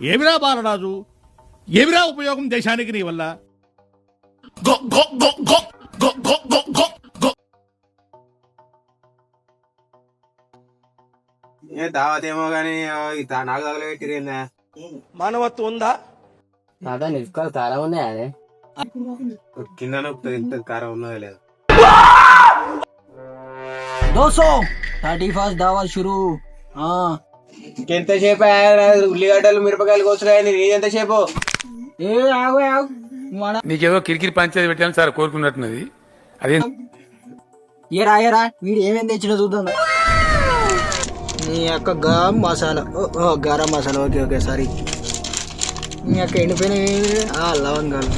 ఏమిరా బాలరాజు? ఏమిరా ఉపయోగం దేశానికి నీ వల్ల? ఏ దావత్ ఏమో గానీ నాకు తగలబెట్టిరేందా మానవత్వం ఉందా? దాదా నిలుపుకోవాలి చాలా ఉన్నాయి అదే కింద నొప్పి ఇంత కారం ఉన్నదో లేదు. దోసో! థర్టీ ఫస్ట్ దావా షురు. ఆ. ఇంకెంతసేపు ఉల్లిగడ్డలు మిరపకాయలు కోసుకున్నాయని నేనెంతసేపు ఏ ఆగు ఆగు. మన నీకేదో కిరికిరి పంచాయతీ పెట్టాను సార్ కోరుకున్నట్టున్నది. అదే ఏరా ఏరా వీడు ఏమేం తెచ్చినా చూద్దాం. నీ యొక్క గరం మసాలా. ఓ, ఓ garam masala. Okay okay sorry. నీ యొక్క ఎండిపోయిన ఆ లవంగాలు.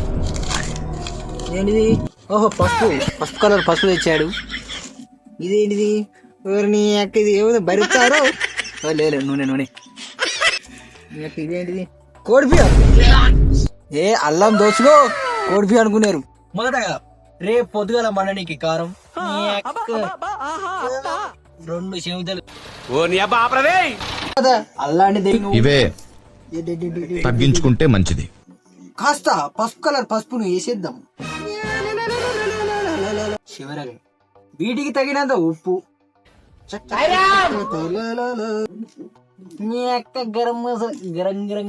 ఏంటిది? ఓహో పసుపు. పసుపు కలర్ పసుపు తెచ్చాడు. ఇదేంటిది? ఎవరు నీ యొక్క ఇది ఏమైంది భరిస్తారు లేదు నూనె నూనె. ఇదేంటిది? కోడిపియ ఏ అల్లం దోసులో కోడిపియ అనుకున్నారు. మొదటగా రేపు పొద్దుగల మండనికి కారం రెండు చెవితలు. అల్లాంటి ఇవే తగ్గించుకుంటే మంచిది. కాస్త పసుపు కలర్ పసుపును వేసేద్దాం. చివరగా వీటికి తగినంత ఉప్పు మీ అక్క గరం మసాలా గరం గరం.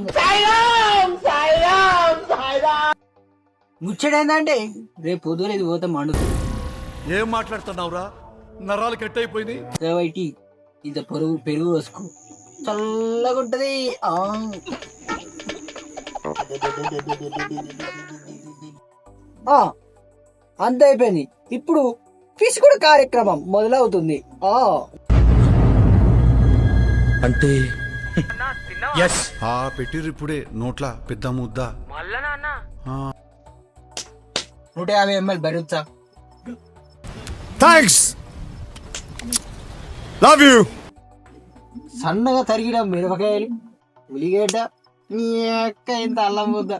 ముచ్చడేందంటే రేపు పొద్దున ఇది పోతే మండుతుంది ఏం మాట్లాడుతున్నావురా? నరాలు కట్ అయిపోయింది కాబట్టి ఇంత పెరుగు పెరుగు వేసుకో చల్లగా ఉంటది ఆ. ఆ, అంత అయిపోయింది. ఇప్పుడు పిసుకుడు కార్యక్రమం మొదలవుతుంది. ఆ. అంటే? ఎస్. ఆ పెట్టిర్రు ఇప్పుడే. నోట్ల పెద్ద ముద్ద. నూట యాభై ML Bharucha thanks love you. సన్నగా తరిగిన మిరపకాయలు ఉల్లిగడ్డ నీ అక్క ఇంత అల్లం ముద్ద.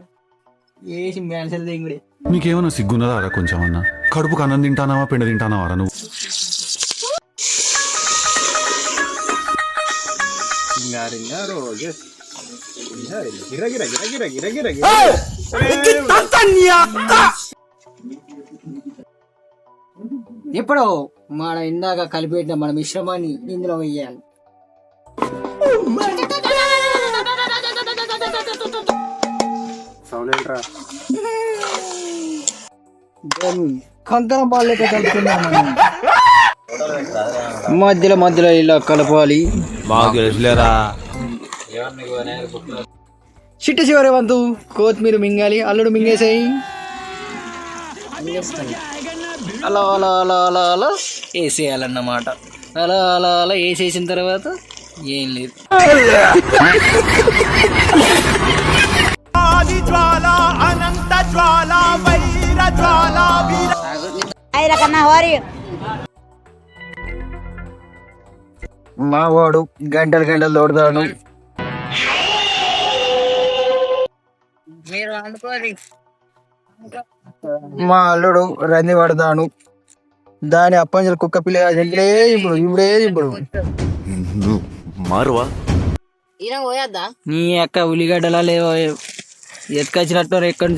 వేసి మెనసలు దిగుడే. నీకేమన్నా సిగ్గున్నదా రా కొంచెం అన్న? కడుపుకు అన్నం తింటానావా పిండి తింటానావా నువ్వు? రోజు గిర గిర గిర గిర గిర గిర గిర ఇప్పుడు మనం ఇందాక కలిపెట్టిన మన మిశ్రమాన్ని ఇందులో వేయాలి సౌండ్ ఏంట్రా కంకణ బాల్ లెక్క కలుపుతున్నాం మనం. మధ్యలో మధ్యలో ఇలా కలపాలి. చిట్ట చివరి వంతు కొత్తిమీర మింగాలి అల్లుడు మింగేసాయి. అలా అలా అలా అలా అలా వేసేయాలన్నమాట. అలా అలా అలా వేసేసిన తర్వాత ఏం లేదు. మావాడు గంటలు గంటలు తోడతాడు. మా అల్లుడు రంది పడతాను దాని అప్పంజలు కుక్క పిల్ల ఇప్పుడే ఇప్పుడు ఇప్పుడే. ఇప్పుడు మారువా? నీ అక్క ఉల్లిగడ్డలా లేవో ఎత్తుకొచ్చినట్టు ఎక్కడ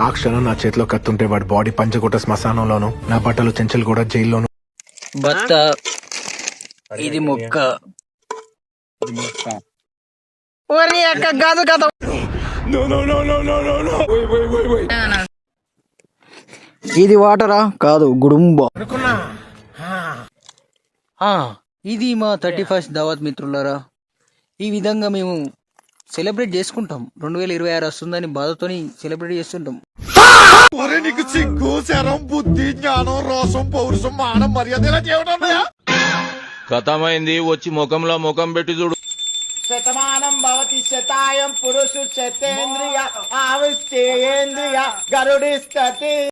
ఆ క్షణం నా చేతిలో కత్తుంటే వాడి బాడీ పంచగుట్ట శ్మశానంలోను నా బట్టలు చెంచలు కూడా జైల్లోను. బత్త ఇది మొక్క. ఓరి అక్క కాదు ఇది వాటరా? కాదు గుడుంబ. ఇది మా థర్టీ ఫస్ట్ దావత్ మిత్రులారా. ఈ విధంగా మేము సెలబ్రేట్ చేసుకుంటాం. రెండు వేల ఇరవై ఆరు వస్తుందని బాధతోని సెలబ్రేట్ చేస్తుంటాం. నీకు సిగ్గు శరం బుద్ధి జ్ఞానం రోసం పౌరుషం మానం మర్యాద ఇలా చేయడం కథమైంది వచ్చి ముఖంలో ముఖం పెట్టి చూడు. శతమానం భవతి శతాయం పురుషు శతేంద్రియ ఆవిష్టేంద్రియ గరుడిస్తతి